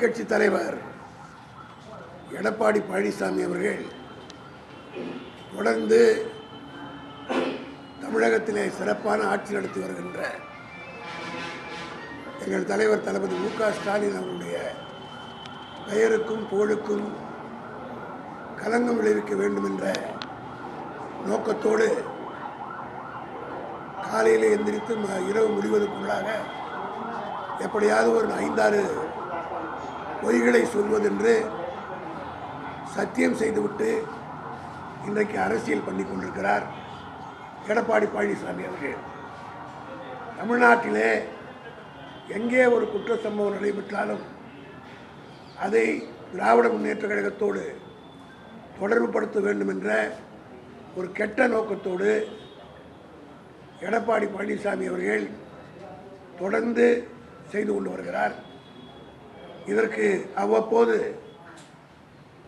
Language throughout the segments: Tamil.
எதிர்கட்சி தலைவர் எடப்பாடி பழனிசாமி அவர்கள் தொடர்ந்து தமிழகத்திலே சிறப்பான ஆட்சி நடத்தி வருகின்ற எங்கள் தலைவர் தளபதி மு க ஸ்டாலின் அவருடைய பெயருக்கும் புகழுக்கும் கலங்கம் விளைவிக்க வேண்டும் என்ற நோக்கத்தோடு காலையில் எந்திரித்து இரவு முடிவதற்குள்ளாக எப்படியாவது ஒரு ஐந்தாறு பொய்களை சொல்வதென்று சத்தியம் செய்துவிட்டு இன்றைக்கு அரசியல் பண்ணி கொண்டிருக்கிறார் எடப்பாடி பழனிசாமி அவர்கள். தமிழ்நாட்டிலே எங்கே ஒரு குற்ற சம்பவம் நடைபெற்றாலும் அதை திராவிட முன்னேற்ற கழகத்தோடு தொடர்புபடுத்த வேண்டும் என்ற ஒரு கெட்ட நோக்கத்தோடு எடப்பாடி பழனிசாமி அவர்கள் தொடர்ந்து செய்து கொண்டு வருகிறார். இதற்கு அவ்வப்போது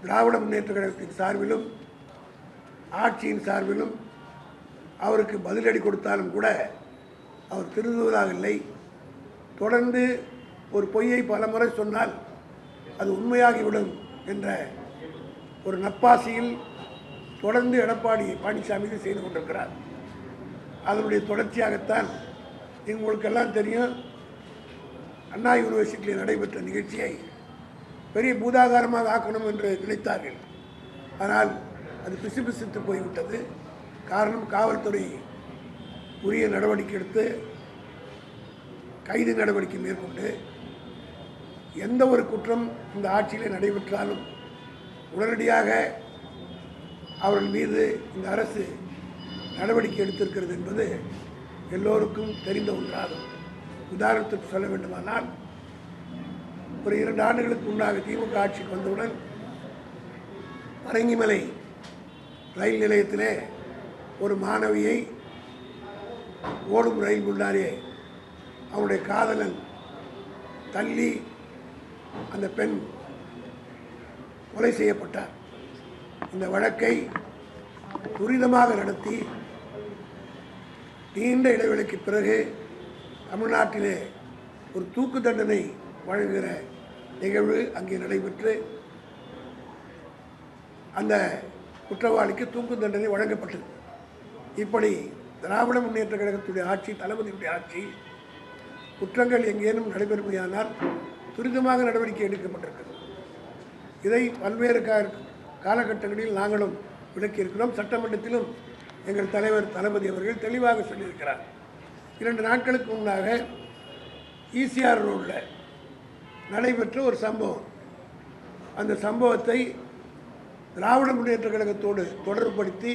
திராவிட முன்னேற்ற கழகத்தின் சார்பிலும் ஆட்சியின் சார்பிலும் அவருக்கு பதிலடி கொடுத்தாலும் கூட அவர் திருந்துவதாக இல்லை. தொடர்ந்து ஒரு பொய்யை பலமுறை சொன்னால் அது உண்மையாகிவிடும் என்ற ஒரு நப்பாசியில் தொடர்ந்து எடப்பாடி பழனிசாமி செய்து கொண்டிருக்கிறார். அதனுடைய தொடர்ச்சியாகத்தான் உங்களுக்கெல்லாம் தெரியும். அண்ணா யூனிவர்சிட்டியில் நடைபெற்ற நிகழ்ச்சியை பெரிய பூதாகாரமாக ஆக்கணும் என்று நினைத்தார்கள். ஆனால் அது பிசுபிசுத்து போய்விட்டது. காரணம் காவல்துறை உரிய நடவடிக்கை எடுத்து கைது நடவடிக்கை மேற்கொண்டு எந்த ஒரு குற்றம் இந்த ஆட்சியில் நடைபெற்றாலும் உடனடியாக அவர்கள் மீது இந்த அரசு நடவடிக்கை எடுத்திருக்கிறது என்பது எல்லோருக்கும் தெரிந்த ஒன்றாகும். உதாரணத்துக்கு சொல்ல வேண்டுமானால் ஒரு இரண்டு ஆண்டுகளுக்கு முன்னாக திமுக ஆட்சிக்கு வந்தவுடன் பரங்கிமலை ரயில் நிலையத்திலே ஒரு மாணவியை ஓடும் ரயில் முன்னாரே அவனுடைய காதலன் தள்ளி அந்த பெண் கொலை செய்யப்பட்டார். இந்த வழக்கை துரிதமாக நடத்தி நீண்ட இடைவெளிக்கு பிறகு தமிழ்நாட்டிலே ஒரு தூக்கு தண்டனை வழங்குகிற நிகழ்வு அங்கே நடைபெற்று அந்த குற்றவாளிக்கு தூக்கு தண்டனை வழங்கப்பட்டது. இப்படி திராவிட முன்னேற்ற கழகத்துடைய ஆட்சி தளபதியுடைய ஆட்சி குற்றங்கள் எங்கேனும் நடைபெறுமையானால் துரிதமாக நடவடிக்கை எடுக்கப்பட்டிருக்கிறது. இதை பல்வேறு கா காலகட்டங்களில் நாங்களும் விளக்கியிருக்கிறோம். சட்டமன்றத்திலும் எங்கள் தலைவர் தளபதி அவர்கள் தெளிவாக சொல்லியிருக்கிறார். இரண்டு நாட்களுக்கு முன்னாக ஈசிஆர் ரோடில் நடைபெற்ற ஒரு சம்பவம். அந்த சம்பவத்தை திராவிட முன்னேற்ற கழகத்தோடு தொடர்புபடுத்தி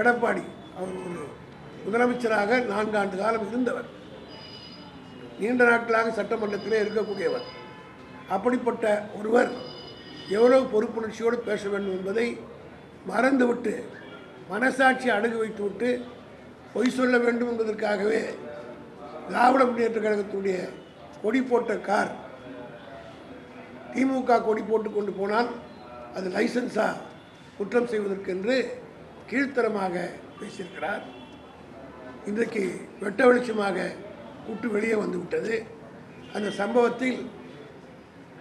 எடப்பாடி அவர் ஒரு முதலமைச்சராக நான்காண்டு காலம் இருந்தவர். நீண்ட நாட்களாக சட்டமன்றத்திலே இருக்கக்கூடியவர். அப்படிப்பட்ட ஒருவர் எவ்வளவு பொறுப்புணர்ச்சியோடு பேச வேண்டும் என்பதை மறந்துவிட்டு மனசாட்சி அடகு வைத்துவிட்டு பொய் சொல்ல வேண்டும் என்பதற்காகவே திராவிட முன்னேற்ற கழகத்துடைய கொடி போட்ட கார் திமுக கொடி போட்டு கொண்டு போனால் அது லைசன்ஸா குற்றம் செய்வதற்கென்று கீழ்த்தரமாக பேசியிருக்கிறார். இன்றைக்கு வெட்ட வெளிச்சமாக கூட்டு வெளியே வந்துவிட்டது. அந்த சம்பவத்தில்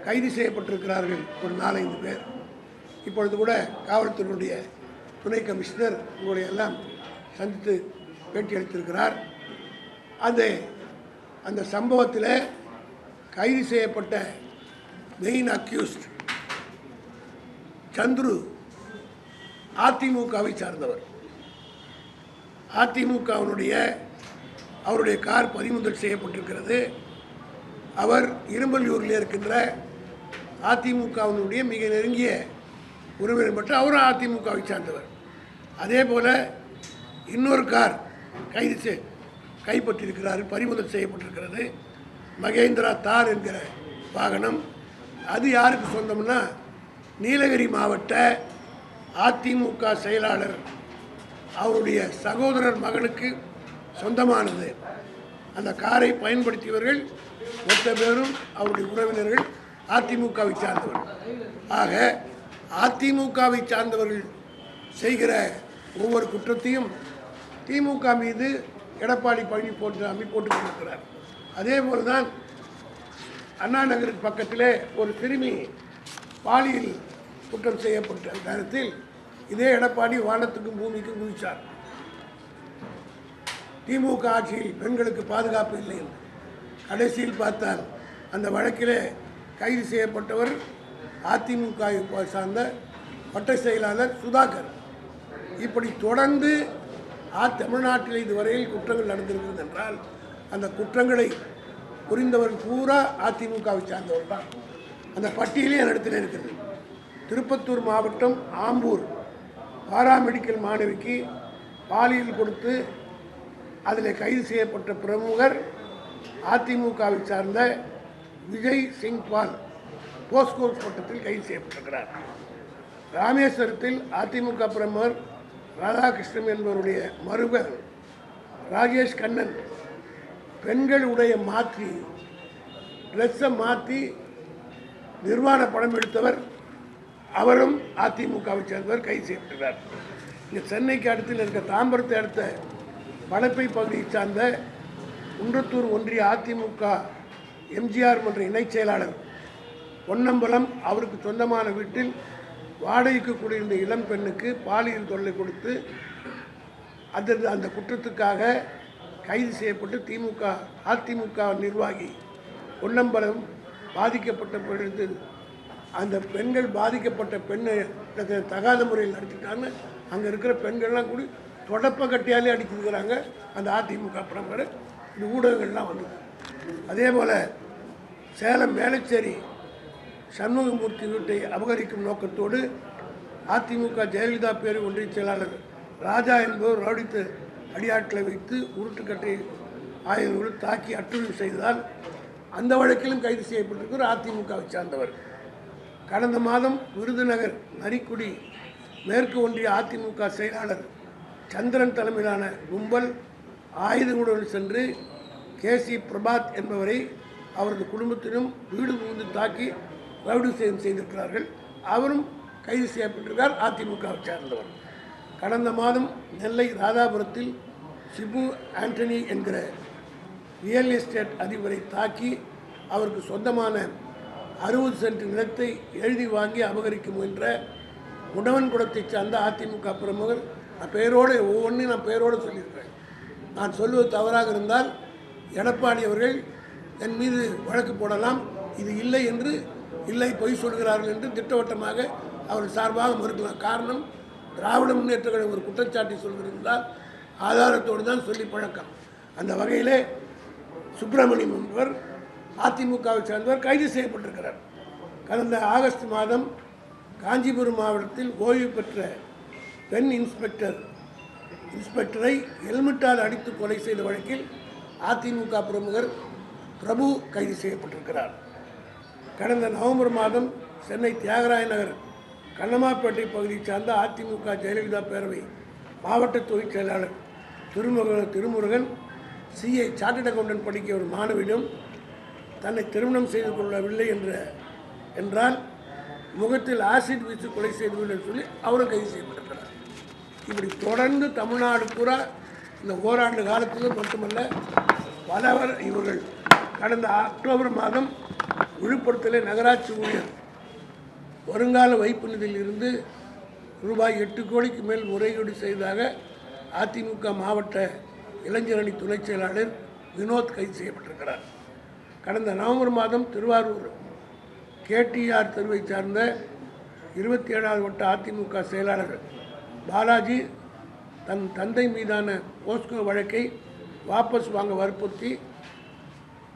கைது செய்யப்பட்டிருக்கிறார்கள் ஒரு நாலஞ்சு பேர். இப்பொழுது கூட காவல்துறையினுடைய துணை கமிஷனர் உங்களுடைய எல்லாம் சந்தித்து பேட்டி அளித்திருக்கிறார். அந்த அந்த சம்பவத்தில் கைது செய்யப்பட்ட மெயின் அக்யூஸ்ட் சந்துரு அதிமுகவை சார்ந்தவர். அதிமுகவினுடைய அவருடைய கார் பறிமுதல் செய்யப்பட்டிருக்கிறது. அவர் இரும்பலியூரில் இருக்கின்ற அதிமுகவினுடைய மிக நெருங்கிய உறவினர் மற்றும் அவரும் அதிமுகவை சார்ந்தவர். அதே போல் இன்னொரு கார் கைது செய் கைப்பற்றியிருக்கிறார் பறிமுதல் செய்யப்பட்டிருக்கிறது. மகேந்திரா தார் என்கிற வாகனம். அது யாருக்கு சொந்தம்னா நீலகிரி மாவட்ட அதிமுக செயலாளர் அவருடைய சகோதரர் மகனுக்கு சொந்தமானது. அந்த காரை பயன்படுத்தியவர்கள் மொத்த பேரும் அவருடைய உறவினர்கள் அதிமுகவை சார்ந்தவர்கள். ஆக அதிமுகவை சார்ந்தவர்கள் செய்கிற ஒவ்வொரு குற்றத்தையும் திமுக மீது எடப்பாடி பழனி போட்டு அம்மி போட்டுக் கொண்டிருக்கிறார். அதே போல்தான் அண்ணா நகருக்கு பக்கத்திலே ஒரு சிறுமி பாலியல் குற்றம் செய்யப்பட்ட நேரத்தில் இதே எடப்பாடி வானத்துக்கும் பூமிக்கும் குதிச்சார். திமுக ஆட்சியில் பெண்களுக்கு பாதுகாப்பு இல்லை என்று கடைசியில் பார்த்தால் அந்த வழக்கிலே கைது செய்யப்பட்டவர் அதிமுக சார்ந்த வட்ட செயலாளர் சுதாகர். இப்படி தொடர்ந்து ஆ தமிழ்நாட்டில் இதுவரையில் குற்றங்கள் நடந்திருக்கிறது என்றால் அந்த குற்றங்களை புரிந்தவர் பூரா அதிமுகவை சார்ந்தவர் தான். அந்த பட்டியலே நடத்தின இருக்கிறது திருப்பத்தூர் மாவட்டம் ஆம்பூர் பாராமெடிக்கல் மாணவிக்கு பாலியல் கொடுத்து அதில் கைது செய்யப்பட்ட பிரமுகர் அதிமுகவை சார்ந்த விஜய் சிங் பால் போஸ்கோ சட்டத்தில் கைது செய்யப்பட்டிருக்கிறார். ராமேஸ்வரத்தில் அதிமுக பிரமுகர் ராதாகிருஷ்ணன் என்பவருடைய மருமகன் ராஜேஷ் கண்ணன் பெண்கள் உடைய மாற்றி ட்ரெஸ்ஸை மாற்றி நிர்வாண படம் எடுத்தவர். அவரும் அதிமுகவை சேர்ந்தவர் கைது செய்யப்பட்டிருக்கிறார் இங்கே சென்னைக்கு அடுத்தில் இருக்க தாம்பரத்தை அடுத்த வடப்பை பகுதியை சார்ந்த குன்றத்தூர் ஒன்றிய அதிமுக எம்ஜிஆர் மன்ற இணைச் செயலாளர் பொன்னம்பலம் அவருக்கு சொந்தமான வீட்டில் வாடகைக்கு குடியிருந்த இளம் பெண்ணுக்கு பாலியல் தொல்லை கொடுத்து அந்த அந்த குற்றத்துக்காக கைது செய்யப்பட்டு திமுக அதிமுக நிர்வாகி பொன்னம்பலம் பாதிக்கப்பட்ட பொழுது அந்த பெண்கள் பாதிக்கப்பட்ட பெண்ணை தகாத முறையில் நடத்திட்டான்னு அங்கே இருக்கிற பெண்கள்லாம் கூடி தொடப்ப கட்டியாலே அடிச்சிருக்கிறாங்க. அந்த அதிமுக பிரமுகர் இந்த ஊடகங்கள்லாம் வந்தது. அதே போல் சேலம் மேலச்சேரி சண்முகமூர்த்தி வீட்டை அபகரிக்கும் நோக்கத்தோடு அதிமுக ஜெயலலிதா பேரு ஒன்றிய செயலாளர் ராஜா என்பவர் ரவுடித்து அடியாட்களை வைத்து உருட்டுக்கட்டை ஆயுதங்கள் தாக்கி அட்டுழிவு செய்ததால் அந்த வழக்கிலும் கைது செய்யப்பட்டிருக்கிறார் அதிமுகவை சார்ந்தவர். கடந்த மாதம் விருதுநகர் நரிக்குடி மேற்கு ஒன்றிய அதிமுக செயலாளர் சந்திரன் தலைமையிலான கும்பல் ஆயுதங்களுடன் சென்று கே சி பிரபாத் என்பவரை அவரது குடும்பத்திலும் வீடு புகுந்து தாக்கி ரவுடி செய்து செய்திருக்கிறார்கள். அவரும் கைது செய்யப்பட்டிருக்கார். அதிமுகவை சார்ந்தவர். கடந்த மாதம் நெல்லை ராதாபுரத்தில் சிபு ஆண்டனி என்கிற ரியல் எஸ்டேட் அதிபரை தாக்கி அவருக்கு சொந்தமான அறுபது சென்ட் நிலத்தை எழுதி வாங்கி அபகரிக்க முயன்ற உணவன் குடத்தை சார்ந்த அதிமுக பிரமுகர் நான் பெயரோடு ஒவ்வொன்றையும் நான் பெயரோடு சொல்லியிருக்கிறேன். நான் சொல்லுவது தவறாக இருந்தால் எடப்பாடி அவர்கள் என் மீது வழக்கு போடலாம். இது இல்லை என்று இல்லை பொய் சொல்கிறார்கள் என்று திட்டவட்டமாக அவர் சார்பாக மறுக்கலாம். காரணம் திராவிட முன்னேற்ற கழகம் ஒரு குற்றச்சாட்டை சொல்கிறதால் ஆதாரத்தோடு தான் சொல்லி பழக்கம். அந்த வகையிலே சுப்பிரமணியம் என்பவர் அதிமுகவை சேர்ந்தவர் கைது செய்யப்பட்டிருக்கிறார். கடந்த ஆகஸ்ட் மாதம் காஞ்சிபுரம் மாவட்டத்தில் ஓய்வு பெற்ற பெண் இன்ஸ்பெக்டர் இன்ஸ்பெக்டரை ஹெல்மெட்டால் அடித்து கொலை செய்த வழக்கில் அதிமுக பிரமுகர் பிரபு கைது செய்யப்பட்டிருக்கிறார். கடந்த நவம்பர் மாதம் சென்னை தியாகராய நகர் கண்ணமாப்பேட்டை பகுதியைச் சார்ந்த அதிமுக ஜெயலலிதா பேரவை மாவட்ட துணைச் செயலாளர் திருமுக திருமுருகன் சிஏ சார்ட்டட் அக்கௌண்டன்ட் படிக்க ஒரு மாணவியிடம் தன்னை திருமணம் செய்து கொள்ளவில்லை என்ற என்றால் முகத்தில் ஆசிட் வீசி கொலை செய்துவிடும் சொல்லி அவரும் கைது செய்யப்பட்டிருக்கிறார். இப்படி தொடர்ந்து தமிழ்நாடு பூரா இந்த ஓராண்டு காலத்திலும் மட்டுமல்ல பலவர் இவர்கள் கடந்த அக்டோபர் மாதம் விழுப்புரத்தில் நகராட்சி ஊழியர் வருங்கால வைப்பு நிதியிலிருந்து ரூபாய் எட்டு கோடிக்கு மேல் முறையீடு செய்ததாக அதிமுக மாவட்ட இளைஞரணி துணைச் செயலாளர் வினோத் கைது செய்யப்பட்டிருக்கிறார். கடந்த நவம்பர் மாதம் திருவாரூர் கேடிஆர் தெருவை சார்ந்த இருபத்தி ஏழாவது வட்ட அதிமுக செயலாளர் பாலாஜி தன் தந்தை மீதான போஸ்கோ வழக்கை வாபஸ் வாங்க வற்புறுத்தி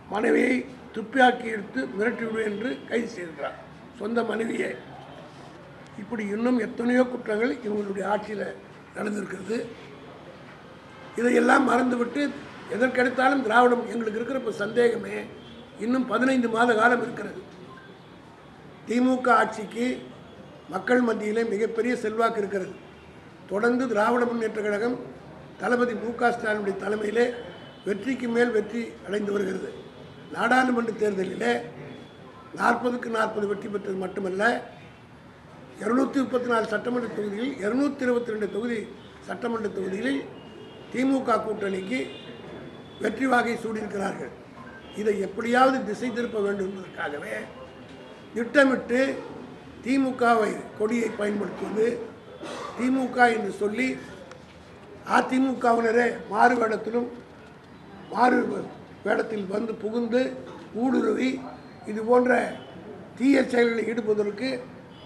மனைவியை துப்பியாக்கி எடுத்து மிரட்டிவிடு என்று கைது செய்திருக்கிறார். சொந்த மனைவியை. இப்படி இன்னும் எத்தனையோ குற்றங்கள் இவங்களுடைய ஆட்சியில் நடந்திருக்கிறது. இதையெல்லாம் மறந்துவிட்டு எதற்கெடுத்தாலும் திராவிடம் எங்களுக்கு இருக்கிற இப்போ சந்தேகமே இன்னும் பதினைந்து மாத காலம் இருக்கிறது. திமுக ஆட்சிக்கு மக்கள் மத்தியிலே மிகப்பெரிய செல்வாக்கு இருக்கிறது. தொடர்ந்து திராவிட முன்னேற்ற கழகம் தளபதி மு க ஸ்டாலினுடைய தலைமையிலே வெற்றிக்கு மேல் வெற்றி அடைந்து வருகிறது. நாடாளுமன்ற தேர்தலிலே நாற்பதுக்கு நாற்பது வெற்றி பெற்றது மட்டுமல்ல இருநூற்றி முப்பத்தி நாலு சட்டமன்ற தொகுதியில் இருநூத்தி இருபத்தி ரெண்டு தொகுதி சட்டமன்ற தொகுதிகளில் திமுக கூட்டணிக்கு வெற்றி வாகை சூடியிருக்கிறார்கள். இதை எப்படியாவது திசை திருப்ப வேண்டும் என்பதற்காகவே திட்டமிட்டு திமுகவை கொடியை பயன்படுத்துவது திமுக என்று சொல்லி அதிமுகவினரே மாறு வேடத்திலும் மாறு வேடத்தில் வந்து புகுந்து ஊடுருவி இது போன்ற தீய செயல்களில் ஈடுபடுவதற்கு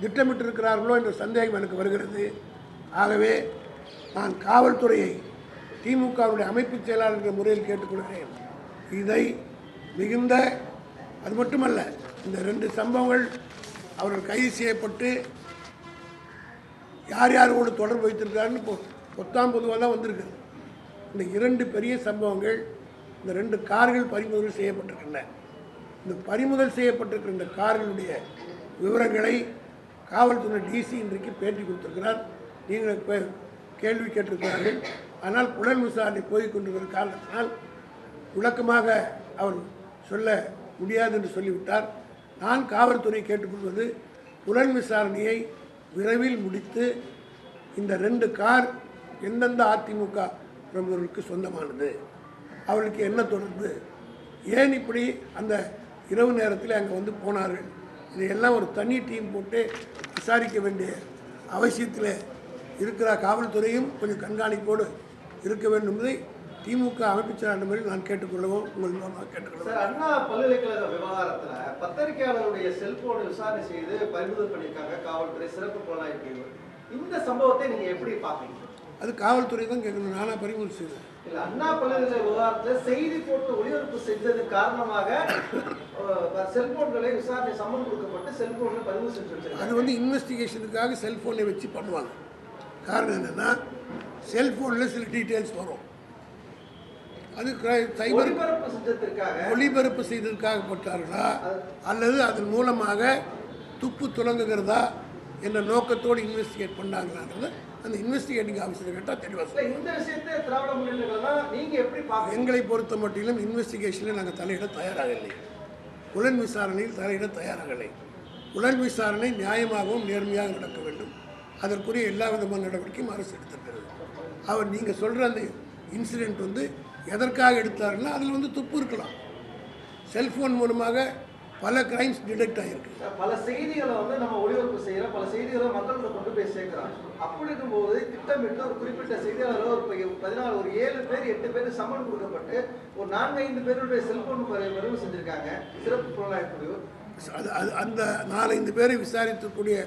திட்டமிட்டிருக்கிறார்களோ என்ற சந்தேகம் எனக்கு வருகிறது. ஆகவே நான் காவல்துறையை திமுகவுடைய அமைப்பு செயலாளர் என்ற முறையில் கேட்டுக்கொள்கிறேன். இதை மிகுந்த அது மட்டுமல்ல இந்த ரெண்டு சம்பவங்கள் அவர்கள் கைது செய்யப்பட்டு யார் யாரோடு தொடர்பு வைத்திருக்காருன்னு பொத்தாம் பொதுவாக தான் வந்திருக்குது. இந்த இரண்டு பெரிய சம்பவங்கள் இந்த ரெண்டு கார்கள் பறிமுதல் செய்யப்பட்டிருக்கின்றன. இந்த பறிமுதல் செய்யப்பட்டிருக்கிற இந்த கார்களுடைய விவரங்களை காவல்துறை டிசி இன்றைக்கு பேட்டி கொடுத்திருக்கிறார். நீங்கள் கேள்வி கேட்டிருக்கிறார்கள். ஆனால் புலன் விசாரணை போய் கொண்டிருக்கிற காரணத்தினால் விளக்கமாக அவர் சொல்ல முடியாது என்று சொல்லிவிட்டார். நான் காவல்துறை கேட்டுக்கொள்வது புலன் விசாரணையை விரைவில் முடித்து இந்த ரெண்டு கார் எந்தெந்த அதிமுக பிரமுகர்களுக்கு சொந்தமானது? அவளுக்கு என்ன தொடர்பு? ஏன் இப்படி அந்த இரவு நேரத்தில் அங்கே வந்து போனார்கள்? இதையெல்லாம் ஒரு தனி டீம் போட்டு விசாரிக்க வேண்டிய அவசியத்தில் இருக்கிற காவல்துறையும் கொஞ்சம் கண்காணிப்போடு இருக்க வேண்டும் என்பதை திமுக அமைப்புச்சர் அந்த மாதிரி நான் கேட்டுக்கொள்ளவும் உங்கள் மூலமாக கேட்டுக்கொள்ளவும் சார் அண்ணா பல்கலைக்கழக விவகாரத்தில் பத்திரிகையாளருடைய செல்போனை விசாரணை செய்து பறிமுதல் பண்ணியிருக்காங்க. காவல்துறை சிறப்பு புலனாய்வு இந்த சம்பவத்தை நீங்கள் எப்படி பார்க்குறீங்க அது காவல்துறை தான் கேட்கணும். நானாக பறிமுதல் செய்தேன் இல்ல அண்ணா பல்கலைக்கழக விவகாரத்துல செய்தி போட்டு ஒளிபரப்பு செஞ்சது காரணமாக செல்போன்களை விசாரணை சம்மன் கொடுக்கப்பட்டு செல்போன்ல பதிவு செஞ்சு அது வந்து இன்வெஸ்டிகேஷனுக்காக செல்ஃபோனை வச்சு பண்ணுவாங்க. காரணம் என்னென்னா செல்ஃபோனில் சில டீட்டெயில்ஸ் வரும். அது சைபர் ஒளிபரப்பு செய்ததற்காக பட்டார்களா? அல்லது அதன் மூலமாக துப்பு துலங்குகிறதா? என்ற நோக்கத்தோடு இன்வெஸ்டிகேட் பண்ணாங்களான்றது அந்த இன்வெஸ்டிகேட்டிங் ஆஃபீஸர் கேட்டால் தெளிவாக இல்ல இந்த விஷயத்தை திராவிட முன்னேற்ற கழகம் நீங்க எப்படி பாக்குறீங்க எங்களை பொறுத்த மட்டிலும் இன்வெஸ்டிகேஷனில் நாங்கள் தலையிட தயாராகவில்லை. புலன் விசாரணையில் தலையிட தயாராகவில்லை. புலன் விசாரணை நியாயமாகவும் நேர்மையாக நடக்க வேண்டும். அதற்குரிய எல்லா விதமான நடவடிக்கையும் அரசு எடுத்திருக்கிறது. அவர் நீங்கள் சொல்கிற அந்த இன்சிடெண்ட் வந்து எதற்காக எடுத்தாருன்னா அதில் வந்து துப்பு இருக்கலாம். செல்ஃபோன் மூலமாக பல கிரைம்ஸ் டிடெக்ட் ஆகிருக்கு பல செய்திகளை வந்து நம்ம ஒளிபரப்பு செய்யறோம் பல செய்திகளை மக்கள்கிட்ட கொண்டு போய் சேர்க்கிறோம் அப்படி இருக்கும்போது திட்டமிட்டு ஒரு குறிப்பிட்ட செய்தியாளர் ஒரு பதினாலு ஒரு ஏழு பேர் எட்டு பேர் சம்மன் கொடுக்கப்பட்டு ஒரு நான்கு ஐந்து பேருடைய செல்போன் பதிவு செஞ்சிருக்காங்க. சிறப்பு புலனாய்வு அது அது அந்த நாலஞ்சு பேரை விசாரிக்கக்கூடிய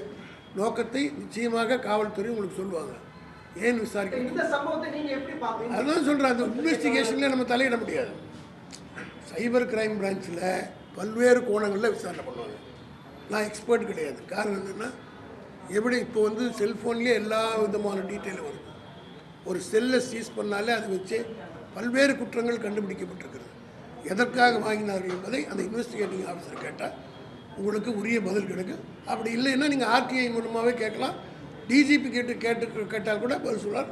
நோக்கத்தை நிச்சயமாக காவல்துறை உங்களுக்கு சொல்லுவாங்க. ஏன் விசாரிக்க? இந்த சம்பவத்தை நீங்க எப்படி பாக்குறீங்க அதுதான் சொல்கிறேன் அந்த இன்வெஸ்டிகேஷனில் நம்ம தலையிட முடியாது. சைபர் கிரைம் பிரான்ச்சில் பல்வேறு கோணங்களில் விசாரணை பண்ணுவாங்க. நான் எக்ஸ்பர்ட் கிடையாது. காரணம் என்னென்னா எப்படி இப்போ வந்து செல்ஃபோன்லேயே எல்லா விதமான டீட்டெயிலும் வருது. ஒரு செல்லை சீஸ் பண்ணாலே அதை வச்சு பல்வேறு குற்றங்கள் கண்டுபிடிக்கப்பட்டிருக்கிறது. எதற்காக வாங்கினார்கள் என்பதை அந்த இன்வெஸ்டிகேட்டிங் ஆஃபீஸர் கேட்டால் உங்களுக்கு உரிய பதில் கிடைக்கும் அப்படி இல்லைன்னா நீங்கள் ஆர்டிஐ மூலமாகவே கேட்கலாம். டிஜிபி கேட்டு கேட்டு கேட்டால் கூட பதில் சொல்லார்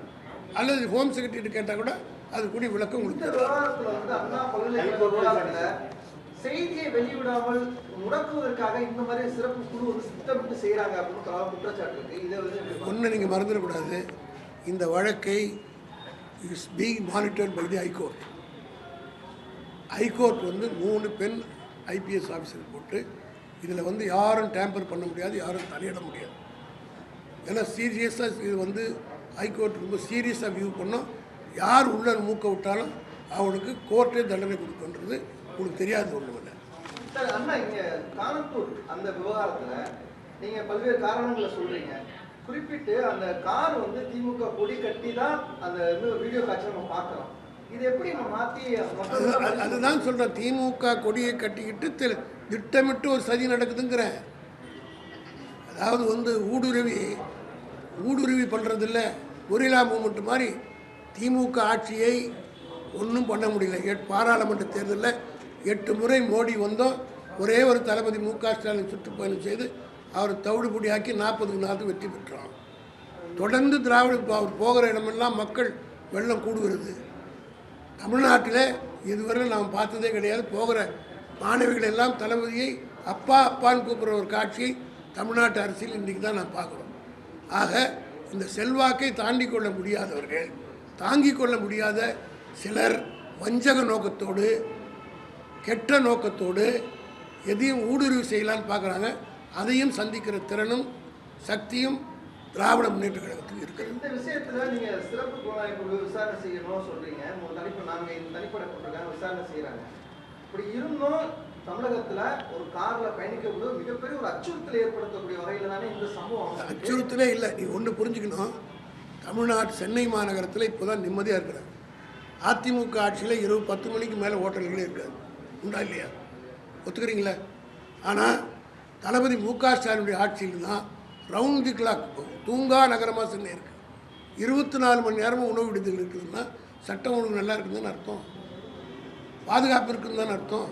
அல்லது ஹோம் செக்ரட்டரி கேட்டால் கூட அது கூடிய விளக்கம் உங்களுக்கு செய்தியை வெளியிடாமல் முடக்குவதற்காக இந்த மாதிரி சிறப்பு குழு வந்து திட்டமிட்டு செய்கிறாங்க அப்படின்னு குற்றச்சாட்டு இருக்கு. இதை வந்து ஒன்று நீங்கள் மறந்துடக்கூடாது. இந்த வழக்கை is being monitored by the high court high court வந்து மூணு பெண் ஐபிஎஸ் ஆஃபீஸர் போட்டு இதில் வந்து யாரும் டேம்பர் பண்ண முடியாது யாரும் தலையிட முடியாது. ஏன்னா சீரியஸாக இது வந்து ஹைகோர்ட் ரொம்ப சீரியஸாக வியூ பண்ணோம். யார் உள்ள மூக்க விட்டாலும் அவனுக்கு கோர்ட்டே தண்டனை கொடுக்குன்றது உங்களுக்கு தெரியாது இல்லை சார் அண்ணா இங்க கானத்தூர் அந்த விவகாரத்துல நீங்க பல்வேறு காரணங்களை சொல்றீங்க. குறிப்பிட்டு அந்த கார் வந்து திமுக கொடி கட்டி தான் அந்த வீடியோ காட்சி நம்ம பார்க்கலாம் இது எப்படி நம்ம அது- அதுதான் சொல்கிறேன் திமுக கொடியை கட்டிக்கிட்டு திட்டமிட்டு ஒரு சதி நடக்குதுங்கிறேன் அதாவது வந்து ஊடுருவி ஊடுருவி பண்ணுறதில்ல கொரில்லா மூமெண்ட் மாதிரி திமுக ஆட்சியை ஒன்றும் பண்ண முடியல. பாராளுமன்ற தேர்தலில் எட்டு முறை மோடி வந்தோம். ஒரே ஒரு தளபதி மு க ஸ்டாலின் சுற்றுப்பயணம் செய்து அவர் தவிடுபடியாக்கி நாற்பதுக்கு நாற்பது வெற்றி பெற்றோம். தொடர்ந்து திராவிட அவர் போகிற இடமெல்லாம் மக்கள் வெள்ளம் கூடுகிறது. தமிழ்நாட்டில் இதுவரை நாம் பார்த்ததே கிடையாது. போகிற மாணவிகள் எல்லாம் தளபதியை அப்பா அப்பான்னு கூப்பிட்ற ஒரு காட்சியை தமிழ்நாட்டு அரசியல் இன்றைக்கு தான் நான் பார்க்குறோம். ஆக இந்த செல்வாக்கை தாண்டி கொள்ள முடியாதவர்கள் தாங்கிக் கொள்ள முடியாத சிலர் வஞ்சக நோக்கத்தோடு கெட்ட நோக்கத்தோடு எதையும் ஊடுருவி செய்யலான்னு பார்க்குறாங்க. அதையும் சந்திக்கிற திறனும் சக்தியும் திராவிட முன்னேற்ற கழகத்துக்கு இருக்குது இந்த விஷயத்துல நீங்க சிறப்பு புலனாய்வு குழு விசாரணை செய்யணும்னு சொல்றீங்க. மூணு தனிப்பு நாங்க இந்த தனிப்படை போட்டிருக்காங்க விசாரணை செய்யறாங்க. இப்படி இருந்தும் தமிழகத்துல ஒரு கார்ல பயணிக்கக்கூடிய மிகப்பெரிய ஒரு அச்சுறுத்தல் ஏற்படுத்தக்கூடிய வகையில தானே இந்த சம்பவம். அச்சுறுத்தலே இல்லை. நீ ஒன்று புரிஞ்சுக்கணும். தமிழ்நாடு சென்னை மாநகரத்தில் இப்போ தான் நிம்மதியாக இருக்கிறாங்க. அதிமுக ஆட்சியில் இரவு பத்து மணிக்கு மேலே ஹோட்டல்களே இருக்காது. உண்டா இல்லையா? ஒத்துக்கிறீங்களா? ஆனால் தளபதி மு க ஸ்டாலினுடைய ஆட்சியில் தான் ரவுண்ட் தி கிளாக் தூங்கா நகரமாக சென்னை இருக்குது இருபத்தி நாலு மணி நேரமும் உணவு விடுதல் இருக்குதுன்னா சட்டம் ஒழுங்கு நல்லா இருக்குதுன்னு அர்த்தம். பாதுகாப்பு இருக்குதுன்னு அர்த்தம்.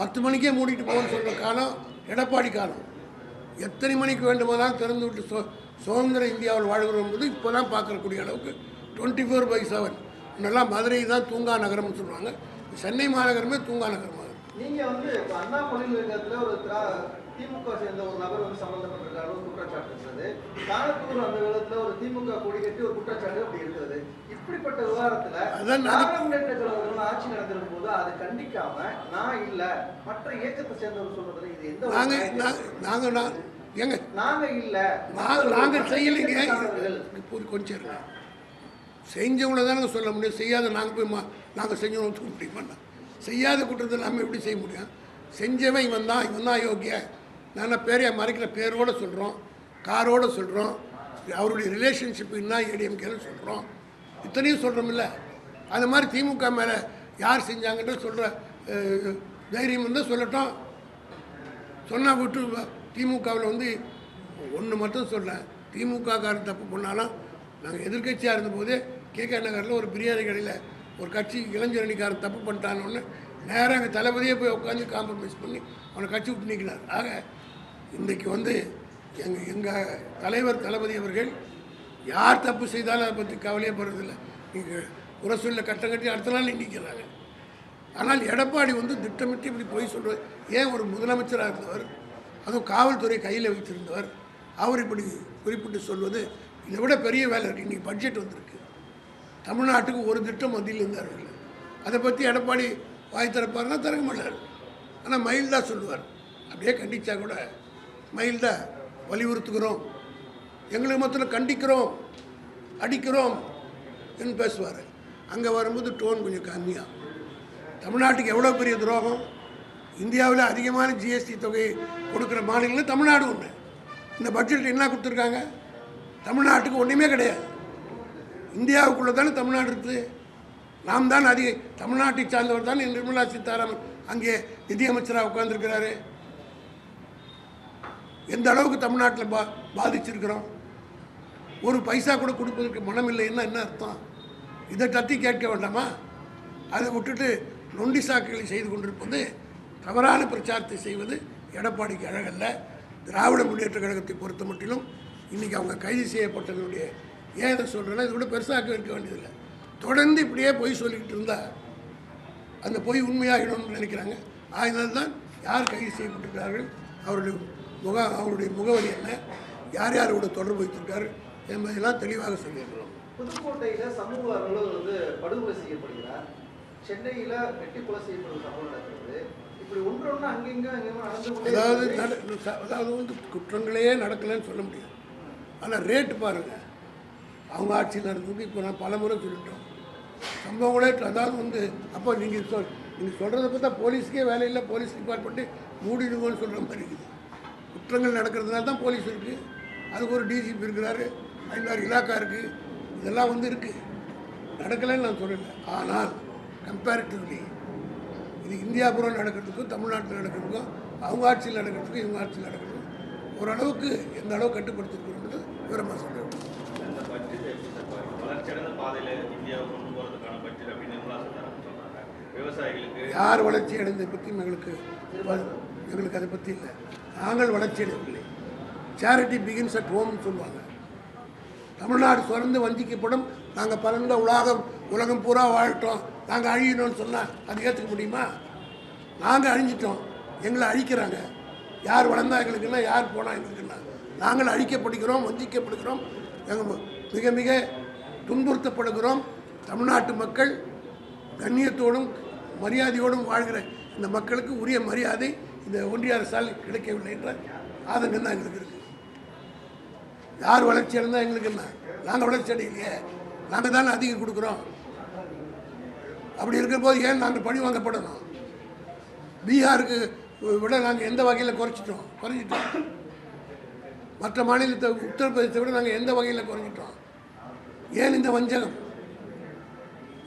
பத்து மணிக்கே மூடிட்டு போகணும்னு சொல்கிற காலம் எடப்பாடி காலம். எத்தனை மணிக்கு வேண்டுமானாலும் திறந்து விட்டு சு சுதந்திர இந்தியாவில் வாழ்கிறோம் போது இப்போ தான் பார்க்கக்கூடிய அளவுக்கு டுவெண்ட்டி ஃபோர் பை செவன் முன்னெல்லாம் மதுரை தான் தூங்கா நகரம்னு சொல்லுவாங்க. சென்னை மாநகரமே தூங்கா நகரமாக இருக்கு நீங்க வந்து இப்ப அண்ணா பல்கலைக்கழகத்துல ஒரு திரா- திமுக சேர்ந்த ஒரு நபர் வந்து சம்பந்தப்பட்டிருக்காரு ஒரு குற்றச்சாட்டு இருக்கிறது காலத்தூர் அந்த விதத்துல ஒரு திமுக கொடி கட்டி ஒரு குற்றச்சாட்டு அப்படி இருக்கிறது இப்படிப்பட்ட விவகாரத்துல திராவிட முன்னேற்ற கழகத்துல ஆட்சி நடந்திருக்கும் போது அதை கண்டிக்காம நான் இல்ல மற்ற இயக்கத்தை சேர்ந்தவர் சொல்றதுல இது எந்த நாங்கள்? நாங்கள் ஏங்க நாங்க இல்ல நாங்கள் நாங்கள் செய்யலைங்க. இப்போ கொஞ்சம் செஞ்சவங்கள தானே சொல்ல முடியும். செய்யாத நாங்கள் போய் மா நாங்கள் செஞ்சவங்க ஒத்துக்க முடியுமாண்ணா செய்யாத குற்றத்தை நாம் எப்படி செய்ய முடியும்? செஞ்சவன் இவன் தான் இவன் தான் யோக்கிய நான் பேரையை மறைக்கிற பேரோட சொல்கிறோம் காரோட சொல்கிறோம் அவருடைய ரிலேஷன்ஷிப் என்ன ஏடிஎம்கேன்னு சொல்கிறோம் இத்தனையும் சொல்கிறோம்ல அந்த மாதிரி திமுக மேலே யார் செஞ்சாங்கன்ற சொல்கிற தைரியம் இருந்தால் சொல்லட்டும். சொன்னால் விட்டு திமுகவில் வந்து ஒன்று மட்டும் சொல்கிறேன் திமுக காரன் தப்பு பண்ணாலும் நாங்கள் எதிர்க்கட்சியாக இருந்தபோதே கேகே நகரில் ஒரு பிரியாணி கடையில் ஒரு கட்சி இளைஞரணிக்காரன் தப்பு பண்ணிட்டான்னு நேராக எங்கள் தளபதியே போய் உட்காந்து காம்ப்ரமைஸ் பண்ணி அவனை கட்சி விட்டு நீக்கினார். ஆக இன்றைக்கு வந்து எங்கள் எங்கள் தலைவர் தளபதி அவர்கள் யார் தப்பு செய்தாலும் அதை பற்றி கவலையே போகிறதில்லை நீங்கள் குறை சொல்ல கட்டம் கட்டி அடுத்த நாள் நிற்கிறாங்க ஆனால் எடப்பாடி வந்து திட்டமிட்டு இப்படி போய் சொல்றது. ஏன் ஒரு முதலமைச்சராக இருந்தவர் அதுவும் காவல்துறை கையில் வைத்திருந்தவர் அவர் இப்படி குறிப்பிட்டு சொல்வது இதை விட பெரிய வேலை இருக்குது இன்றைக்கி பட்ஜெட் வந்திருக்கு. தமிழ்நாட்டுக்கு ஒரு திட்டம் மத்தியில் இருந்தார்கள் அதை பற்றி எடப்பாடி வாய் திறப்பார்னா திறக்க மாட்டார். ஆனால் மைல்டாக சொல்லுவார். அப்படியே கண்டித்தா கூட மைல்டாக வலியுறுத்துகிறோம். எங்களுக்கு மொத்தத்தில் கண்டிக்கிறோம் அடிக்கிறோம் என்று பேசுவார். அங்கே வரும்போது டோன் கொஞ்சம் கம்மியாக தமிழ்நாட்டுக்கு எவ்வளோ பெரிய துரோகம்? இந்தியாவில் அதிகமான ஜிஎஸ்டி தொகையை கொடுக்குற மாநிலங்கள் தமிழ்நாடு ஒன்று இந்த பட்ஜெட் என்ன கொடுத்துருக்காங்க? தமிழ்நாட்டுக்கு ஒன்றுமே கிடையாது. இந்தியாவுக்குள்ளே தானே தமிழ்நாடு இருக்குது. நாம் தான் அதிக தமிழ்நாட்டை சார்ந்தவர் தான் நிர்மலா சீதாராமன். அங்கே நிதியமைச்சராக உட்கார்ந்துருக்கிறாரு. எந்த அளவுக்கு தமிழ்நாட்டில் பா பாதிச்சிருக்கிறோம். ஒரு பைசா கூட கொடுப்பதற்கு மனம் இல்லைன்னா என்ன அர்த்தம்? இதை தட்டி கேட்க வேண்டாமா? அதை விட்டுட்டு நொண்டி சாக்குகளை செய்து கொண்டிருப்பது தவறான பிரச்சாரத்தை செய்வது எடப்பாடிக்கு அழகல்ல. திராவிட முன்னேற்ற கழகத்தை பொறுத்த மட்டிலும் இன்றைக்கி அவங்க கைது செய்யப்பட்டதனுடைய ஏன் இதை சொல்கிறேன்னா இது கூட பெருசாக்க இருக்க வேண்டியதில்லை. தொடர்ந்து இப்படியே பொய் சொல்லிக்கிட்டு இருந்தா அந்த பொய் உண்மையாகிடும்னு நினைக்கிறாங்க. ஆகினால் தான் யார் கைது செய்யப்பட்டிருக்கிறார்கள் அவருடைய முக அவருடைய முகவரி என்ன யார் யாரோட தொடர்பு வைத்திருக்காரு என்பதெல்லாம் தெளிவாக சொல்லியிருக்கிறோம். புதுக்கோட்டையில சமூக அலுவலர் வந்து படுகொலை செய்யப்படுகிறார். சென்னையில வெட்டி கொலை செய்யப்படும் சம்பவம் நடக்கிறது. இப்படி ஒன்றொன்று அங்கெங்க அங்கேயும் அதாவது அதாவது வந்து குற்றங்களே நடக்கலைன்னு சொல்ல முடியாது. ஆனால் ரேட்டு பாருங்கள் அவங்க ஆட்சியில் நடந்தது இப்போ நான் பல முறை சொல்லிட்டோம். சம்பவங்களே அதாவது வந்து அப்போ நீங்கள் சொல் நீங்கள் சொல்கிறத பார்த்தா போலீஸ்க்கே வேலை இல்லை போலீஸ் டிபார்ட்மெண்ட்டு மூடிடுவோன்னு சொல்கிற மாதிரி இருக்குது. குற்றங்கள் நடக்கிறதுனால தான் போலீஸ் இருக்குது அதுக்கு ஒரு டிஜிபி இருக்கிறாரு ஐநாறு இலாக்கா இருக்குது இதெல்லாம் வந்து இருக்குது நடக்கலைன்னு நான் சொல்லலை. ஆனால் கம்பேரிட்டிவ்லி இது இந்தியா பூரா நடக்கிறதுக்கும் தமிழ்நாட்டில் நடக்கிறதுக்கும் அவங்க ஆட்சியில் நடக்கிறதுக்கும் இவங்க ஆட்சியில் நடக்கிறதுக்கும் ஓரளவுக்கு எந்த அளவு கட்டுப்படுத்திருக்கிறோன்றது விவரமாக சொல்கிறேன் இந்த பட்ஜெட் எப்படி சார் பாருங்க? வளர்ச்சியடைந்த இந்தியாவை கொண்டு பட்ஜெட் அப்படின்னு நிர்மலா சீதாராமன் விவசாயிகளுக்கு யார் வளர்ச்சி அடைந்ததை பற்றி எங்களுக்கு எங்களுக்கு அதை பற்றி இல்லை. நாங்கள் வளர்ச்சி அடையவில்லை. சேரிட்டி பிகின்ஸ் அட் ஹோம்னு சொல்லுவாங்க. தமிழ்நாடு சுரந்து வஞ்சிக்கப்படும். நாங்கள் பரந்த உலகம் உலகம் பூரா வாழட்டோம். நாங்கள் அழியணும்னு சொன்னால் அது ஏற்றுக்க முடியுமா? நாங்கள் அழிஞ்சிட்டோம். எங்களை அழிக்கிறாங்க. யார் வளர்ந்தா எங்களுக்குன்னா யார் போனால் எங்களுக்குன்னா நாங்கள் அழிக்கப்படுகிறோம் வஞ்சிக்கப்படுகிறோம். எங்கள் மிக மிக துன்புறுத்தப்படுகிறோம். தமிழ்நாட்டு மக்கள் கண்ணியத்தோடும் மரியாதையோடும் வாழ்கிற இந்த மக்களுக்கு உரிய மரியாதை இந்த ஒன்றிய அரசால் கிடைக்கவில்லை என்ற ஆதங்கம் தான் எங்களுக்கு இருக்குது யார் வளர்ச்சி அடைந்தால் எங்களுக்கு என்ன? நாங்கள் வளர்ச்சி அடையலையே. நாங்கள் தானே அதிகம் கொடுக்குறோம். அப்படி இருக்கிற போது ஏன் நாங்கள் பணி வாங்கப்படணும்? பீகாருக்கு விட நாங்கள் எந்த வகையில் குறைச்சிட்டோம்? குறைஞ்சிட்டோம். மற்ற மாநிலத்தை உத்தரப்பிரதேசத்தை விட நாங்கள் எந்த வகையில் குறைஞ்சிட்டோம்? ஏன் இந்த வஞ்சகம்?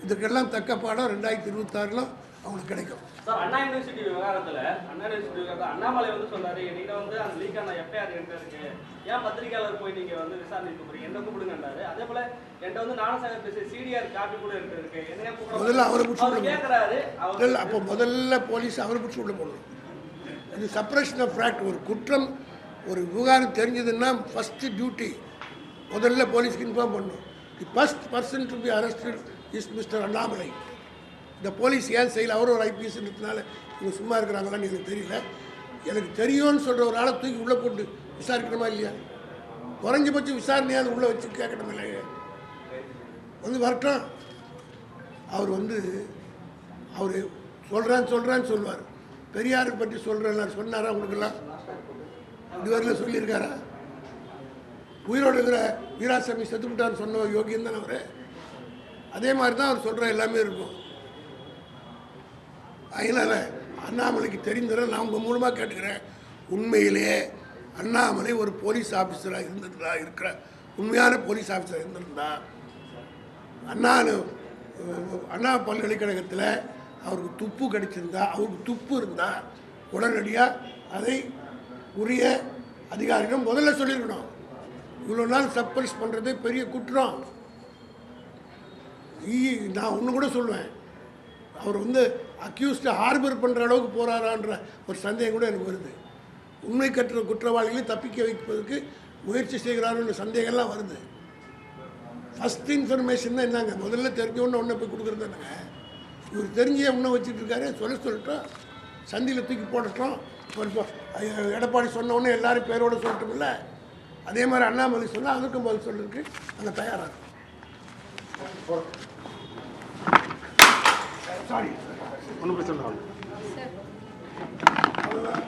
இதுக்கெல்லாம் தக்க பாடம் ரெண்டாயிரத்தி இருபத்தாறில் அவங்களுக்கு கிடைக்கும். சார் அண்ணா யூனிவர்சிட்டி விவகாரத்துல அண்ணா யூனிவர்சிட்டி விவகாரத்துல அண்ணாமலை வந்து சொன்னாரு என்கிட்ட வந்து அந்த லீக் ஆன எஃப்ஐஆர் என்கிட்ட இருக்கு. ஏன் பத்திரிகையாளர் போய் நீங்க வந்து விசாரணை கூப்பிடுறீங்க என்ன கூப்பிடுங்கன்றாரு அதே போல என்கிட்ட வந்து நானசாகர் பேசிய சிடிஆர் காப்பி கூட இருக்கு. என்ன முதல்ல அவரை பிடிச்சி அவர். கேட்கறாரு அவர் அப்போ முதல்ல போலீஸ் அவரை பிடிச்சி உள்ள போடணும். இது சப்ரேஷன் ஆஃப் ஃபேக்ட் ஒரு குற்றம் ஒரு விவகாரம் தெரிஞ்சதுன்னா ஃபஸ்ட்டு டியூட்டி முதல்ல போலீஸ்க்கு இன்ஃபார்ம் பண்ணணும். The first person to be arrested is mister Annamalai இந்த போலீஸ் ஏன் செய்யல? அவரும் ஒரு ஐபிஎஸ்ன்றதுனால இவங்க சும்மா இருக்கிறாங்களான்னு எனக்கு தெரியல. எனக்கு தெரியும்னு சொல்கிற ஒரு ஆளை தூக்கி உள்ளே போட்டு விசாரிக்கணுமா இல்லையா? குறைஞ்சபட்சம் விசாரணையாவது உள்ளே வச்சு கேட்கணும் இல்லையா? வந்து வரட்டும். அவர் வந்து அவர் சொல்கிறான்னு சொல்கிறான்னு சொல்லுவார். பெரியாரை பற்றி சொல்கிறேன் சொன்னாரா உங்களுக்கெல்லாம் இதுவரையில் சொல்லியிருக்காரா? உயிரோடு இருக்கிற வீராசாமி செத்துவிட்டான்னு சொன்ன யோகியம் தானே அவர்? அதே மாதிரி தான் அவர் சொல்கிற எல்லாமே இருக்கும். அதனால் அண்ணாமலைக்கு தெரிந்ததை நான் உங்கள் மூலமாக கேட்டுக்கிறேன். உண்மையிலேயே அண்ணாமலை ஒரு போலீஸ் ஆஃபீஸராக இருந்திருந்தா இருக்கிற உண்மையான போலீஸ் ஆஃபீஸராக இருந்திருந்தா அண்ணா அண்ணா பல்கலைக்கழகத்தில் அவருக்கு துப்பு கிடைச்சிருந்தா அவருக்கு துப்பு இருந்தால் உடனடியாக அதை உரிய அதிகாரிகள் முதல்ல சொல்லியிருக்கணும். இவ்வளோ நாள் சப்ரஸ் பண்ணுறது பெரிய குற்றம். ஈ- நான் ஒன்று கூட சொல்லுவேன். அவர் வந்து அக்யூஸ்டை ஹார்பர் பண்ணுற அளவுக்கு போகிறாரான்ற ஒரு சந்தேகம் கூட எனக்கு வருது. உண்மை கற்ற குற்றவாளிகளை தப்பிக்க வைப்பதற்கு முயற்சி செய்கிறாருன்ற சந்தேகம்லாம் வருது. ஃபஸ்ட் இன்ஃபர்மேஷன் தான் என்னங்க முதல்ல தெரிஞ்சவொன்னே ஒன்றை போய் கொடுக்குறது தானேங்க இவர் தெரிஞ்சே இன்னும் வச்சுட்டு இருக்காரு சொல்ல சொல்லட்டும் சந்தியில் தூக்கி போடட்டும். எடப்பாடி சொன்ன உடனே எல்லாரும் பேரோட சொல்லட்டும்ல. அதே மாதிரி அண்ணாமலை சொன்னால் அதுக்கும் பதில் சொல்லுக்கு அந்த தயாராக. சாரி ஒன்றும் பிரச்சனை அவ்வளோதான்